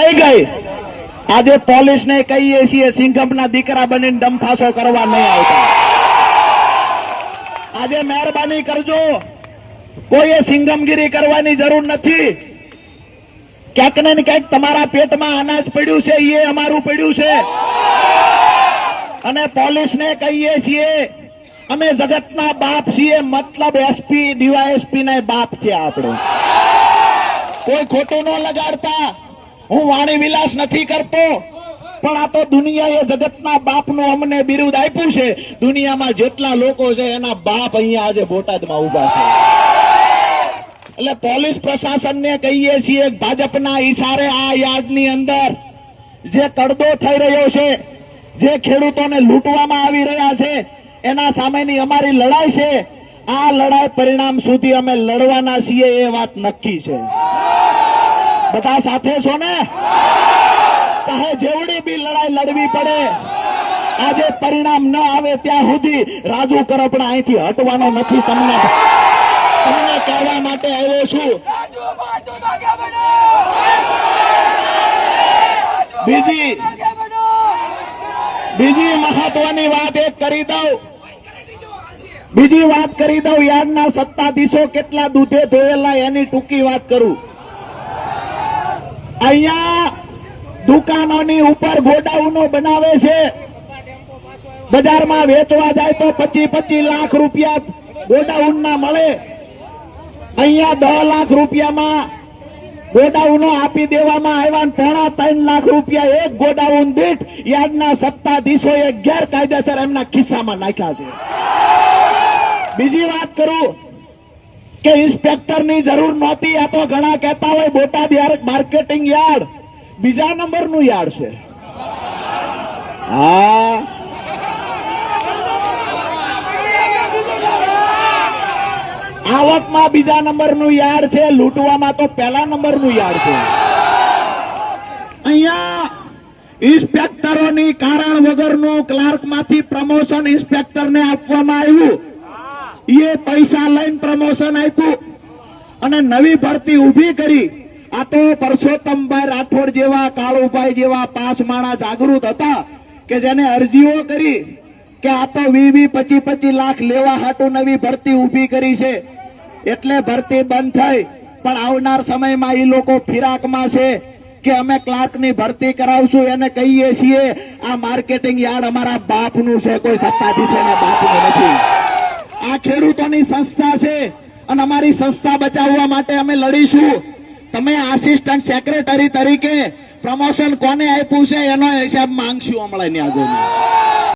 થઈ ગઈ. આજે પોલીસને કહીએ છીએ સિંઘમના દીકરા બની ડંફાસો કરવા નહીં આવતા. આજે મહેરબાની કરજો. કોઈએ સિંગમગીરી કરવાની જરૂર નથી. ક્યાંક ને ક્યાંક તમારા પેટમાં અનાજ પડ્યું છે એ અમારું પડ્યું છે. અને પોલીસને કહીએ છીએ, અમે જગતના બાપ છીએ, મતલબ એસપી ડીવાયએસપી ને બાપ છે આપણે. કોઈ ખોટું ન લગાડતા. હું વાણી વિલાસ નથી કરતો. પણ આ તો દુનિયાએ જગતના બાપનું અમને બિરુદ આપ્યું છે. દુનિયામાં જેટલા લોકો છે, એના બાપ અહીંયા આજે બોટાદમાં ઊભા છે. એટલે પોલીસ પ્રશાસનને કહીએ છીએ, ભાજપના ઈશારે આ યાર્ડની અંદર જે કડદો થઈ રહ્યો છે, જે ખેડૂતોને લૂંટવામાં આવી રહ્યા છે, એના સામેની અમારી લડાઈ છે. આ લડાઈ પરિણામ સુધી અમે લડવાના છીએ એ વાત નક્કી છે. બધા સાથે છો ને? ચાહે જેવડી બી લડાઈ લડવી પડે, આજે પરિણામ ન આવે ત્યાં સુધી રાજુ કરપડા અહીંથી હટવાનો નથી તમને. તમને કહેવા માટે આવ્યો છું. બીજી બીજી મહત્વની વાત એક કરી દઉં. બીજી વાત કરી દઉં યાર્ડના સત્તાધીશો કેટલા દૂધે ધોયેલા એની ટૂંકી વાત કરું. અહીંયા દુકાનોની ઉપર ગોડાઉનો બનાવે છે. બજારમાં વેચવા જાય તો પચી પચી લાખ રૂપિયા ગોડાઉનના મળે. અહીંયા દસ લાખ રૂપિયામાં ગોડાઉનો આપી દેવામાં આવ્યા પોણા ત્રણ લાખ રૂપિયા એક ગોડાઉન દીઠ યાર્ડના સત્તાધીશોએ ગેરકાયદેસર એમના ખિસ્સામાં નાખ્યા છે. બીજી વાત કરું કે ઇન્સ્પેક્ટરની જરૂર નહોતી, આ તો ઘણા કહેતા હોય બોટાદ યાર્ડ માર્કેટિંગ યાર્ડ. બીજા નંબરનું યાર્ડ છે. હા. આવકમાં બીજા નંબરનું યાર્ડ છે, લૂંટવામાં તો પહેલા નંબરનું યાર્ડ છે. અહીંયા ઇન્સ્પેક્ટરોની કારણ વગરનું ક્લાર્કમાંથી પ્રમોશન ઇન્સ્પેક્ટરને આપવામાં આવ્યું. એ પૈસા લઈને પ્રમોશન આપ્યું. અને નવી ભરતી ઊભી કરી. આ તો પરસોત્તમભાઈ રાઠોડ જેવા, કાળુભાઈ જેવા પાંચ માણા જાગૃત હતા કે જેને અરજીઓ કરી કે આ તો વી વી પચી પચી લાખ લેવા હાટુ નવી ભરતી ઊભી કરી છે. એટલે ભરતી બંધ થઈ. પણ આવનાર સમયમાં એ લોકો ફિરાકમાં છે કે અમે ક્લાર્કની ભરતી કરાવશું, એને કહીએ છીએ, આ માર્કેટિંગ યાર્ડ અમારા બાપનું છે, કોઈ સત્તાધીશોના બાપનું નથી. આ ખેડૂતોની સંસ્થા છે અને અમારી સંસ્થા બચાવવા માટે અમે લડીશું. તમે આસિસ્ટન્ટ સેક્રેટરી તરીકે પ્રમોશન કોને આપ્યું છે, એનો હિસાબ માંગશું હમણાં જઈને